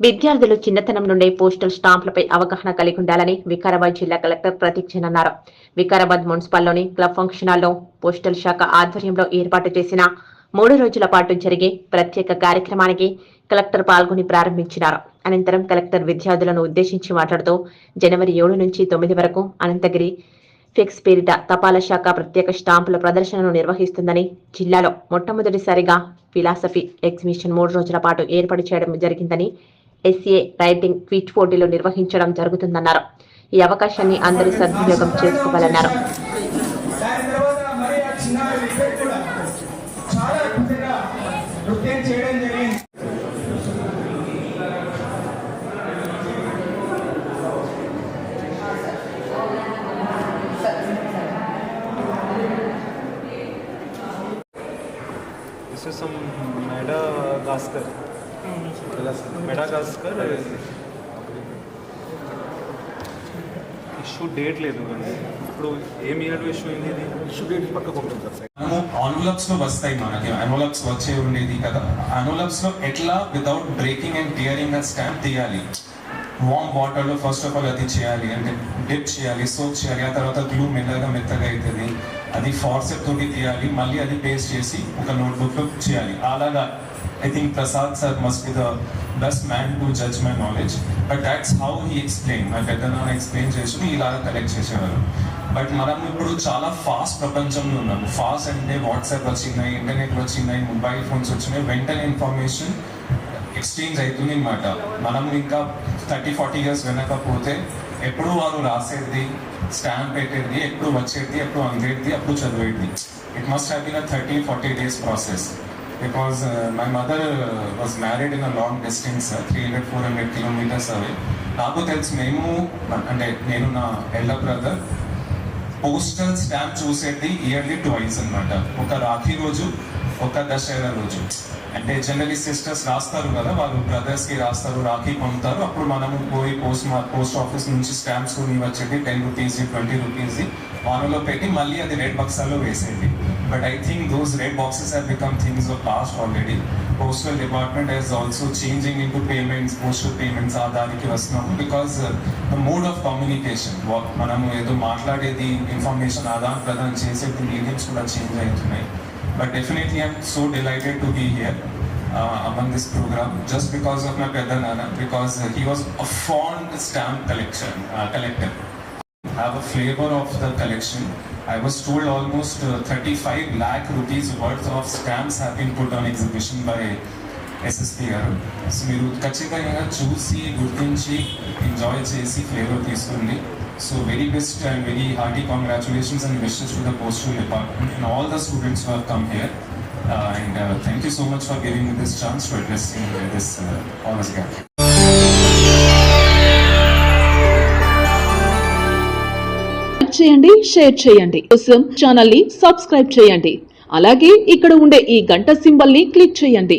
విద్యార్థులు చిన్నతనం నుండే పోస్టల్ స్టాంపులపై అవగాహన కలిగి ఉండాలని వికారాబాద్ జిల్లా కలెక్టర్ ప్రతీక్షనన్నారు అన్నారు. వికారాబాద్ మున్సిపల్లోని క్లబ్ ఫంక్షన్ హాల్లో పోస్టల్ శాఖ ఆధ్వర్యంలో ఏర్పాటు చేసిన మూడు రోజుల పాటు జరిగే ప్రత్యేక కార్యక్రమానికి కలెక్టర్ పాల్గొని ప్రారంభించినారు. అనంతరం కలెక్టర్ విద్యార్థులను ఉద్దేశించి మాట్లాడుతూ జనవరి ఏడు నుంచి తొమ్మిది వరకు అనంతగిరి ఫిక్స్ పేరిట తపాలా శాఖ ప్రత్యేక స్టాంపుల ప్రదర్శనను నిర్వహిస్తుందని జిల్లాలో మొట్టమొదటిసారిగా ఫిలాసఫీ ఎగ్జిబిషన్ మూడు రోజుల పాటు ఏర్పాటు చేయడం జరిగిందని ఎస్ఏ రైటింగ్ క్విట్ పోటీలు నిర్వహించడం జరుగుతుందన్నారు ఈ అవకాశాన్ని అందరూ సద్వినియోగం చేసుకోవాలన్నారు దాని తర్వాత మరి ఆ This is some Madagascar. Madagascar. Issue date లేదు ఇప్పుడు ఏం ఇయర్ ఇష్యూ అయింది ఇది ఇష్యూ డేట్ పక్కకు ఉంటుంది సార్. ఆన్వలప్స్లో వస్తాయి మనకి. ఎన్వలప్స్ వచ్చే ఉండేది కదా. ఎన్వలప్స్లో ఎట్లా వితౌట్ బ్రేకింగ్ అండ్ టియరింగ్ ఆ స్టాంప్ తీయాలి? వామ్ వాటర్లో ఫస్ట్ ఆఫ్ ఆల్ అది చేయాలి. అంటే డిప్ చేయాలి సోప్ చేయాలి. ఆ తర్వాత గ్లూ మెల్లగా మెత్తగా అవుతుంది. అది ఫార్సెప్ తోటి తీయాలి మళ్ళీ అది పేస్ట్ చేసి ఒక నోట్బుక్లో చేయాలి. అలాగా I think Prasad sir must be the best man to judge my knowledge but that's how he explain మా పెద్ద నాన్న ఎక్స్ప్లెయిన్ చేసుకుని ఇలాగ కలెక్ట్ చేసేవారు. బట్ మనం ఇప్పుడు చాలా ఫాస్ట్ ప్రపంచంలో ఉన్నాం. ఫాస్ట్ అంటే వాట్సాప్ వచ్చినాయి ఇంటర్నెట్ వచ్చినాయి మొబైల్ ఫోన్స్ వచ్చినాయి. వెంటనే ఇన్ఫర్మేషన్ ఎక్స్చేంజ్ అవుతుంది అనమాట మనం ఇంకా థర్టీ ఫార్టీ ఇయర్స్ వెనకపోతే ఎప్పుడు వారు రాసేది స్టాంప్ పెట్టేది ఎప్పుడు వచ్చేది ఎప్పుడు అందేది అప్పుడు చదివేది. It must have been a thirty forty days process because my mother was married in a long distance three hundred four hundred kilometres away నాకు తెలుసు మేము అంటే నేను నా ఎల్డర్ బ్రదర్ పోస్టల్ స్టాంప్ చూసేది ఇయర్లీ ట్వైస్ అన్నమాట. ఒక రాఖీ రోజు ఒక దసరా రోజు. అంటే జనరలీ సిస్టర్స్ రాస్తారు కదా వాళ్ళు బ్రదర్స్కి రాస్తారు రాఖీ పొందుతారు. అప్పుడు మనము పోయి పోస్ట్ పోస్ట్ ఆఫీస్ నుంచి స్టాంప్స్ కొని వచ్చేది టెన్ రూపీస్ ట్వంటీ రూపీస్ వానలో పెట్టి మళ్ళీ అది రెడ్ బక్సాల్లో వేసేది. But I think those red boxes have become things of past already postal department has also changing into payments postal payments ఆ దానికి వస్తున్నాము. Because the mode of communication మనము ఏదో మాట్లాడేది ఇన్ఫర్మేషన్ ఆదాన్ ప్రదానం చేసేది మీడియంస్ కూడా చేంజ్ అవుతున్నాయి. But definitely I'm so delighted to be here uh, among this program just because of my brother Nana because he was a fond stamp collection uh, collector. Have a flavor of the collection. I was told almost uh, 35 lakh rupees worth of stamps have been put on exhibition by SSP గారు. So మీరు ఖచ్చితంగా చూసి గుర్తించి enjoy చేసి flavour తీసుకోండి. So very best and very hearty congratulations and wishes to the postal department and all the students who come here and thank you so much for giving this chance to address in this honours gap చేయండి share చేయండి. కోసం ఛానల్ని subscribe చేయండి. అలాగే ఇక్కడ ఉండే ఈ గంట సింబల్ని క్లిక్ చేయండి.